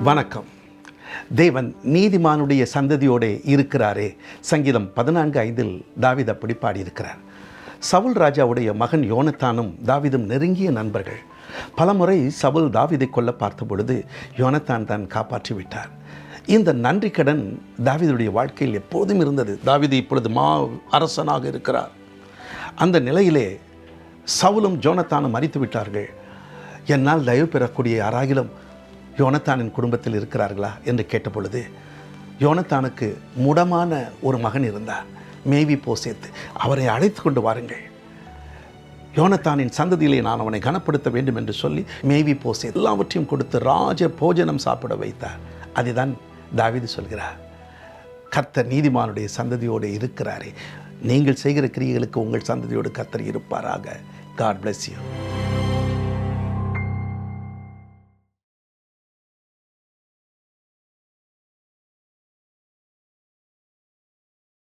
வணக்கம். தேவன் நீதிமானுடைய சந்ததியோடே இருக்கிறாரே. சங்கீதம் பதினான்கு ஐந்தில் தாவித அப்படி பாடியிருக்கிறார். சவுல் ராஜாவுடைய மகன் யோனத்தானும் தாவிதும் நெருங்கிய நண்பர்கள். பலமுறை சவுல் தாவிதை கொல்ல பார்த்த பொழுது யோனத்தான் தான் காப்பாற்றி விட்டார். இந்த நன்றி கடன் தாவிதுடைய வாழ்க்கையில் எப்போதும் இருந்தது. தாவிது இப்பொழுது மா அரசனாக இருக்கிறார். அந்த நிலையிலே சவுலும் ஜோனத்தானும் மறித்து விட்டார்கள். என்னால் தயவு பெறக்கூடிய யாராகிலும் யோனத்தானின் குடும்பத்தில் இருக்கிறார்களா என்று கேட்டபொழுது யோனத்தானுக்கு முடமான ஒரு மகன் இருந்தார் மேவி போசேத்து அவரை அழைத்து கொண்டு வாருங்கள். யோனத்தானின் சந்ததியிலே நான் அவனை கனப்படுத்த வேண்டும் என்று சொல்லி மேவி போசே எல்லாவற்றையும் கொடுத்து ராஜ போஜனம் சாப்பிட வைத்தார். அதுதான் தாவிது சொல்கிறார். கர்த்தர் நீதிமானுடைய சந்ததியோடு இருக்கிறாரே. நீங்கள் செய்கிற கிரியைகளுக்கு உங்கள் சந்ததியோடு கர்த்தர் இருப்பாராக. God bless you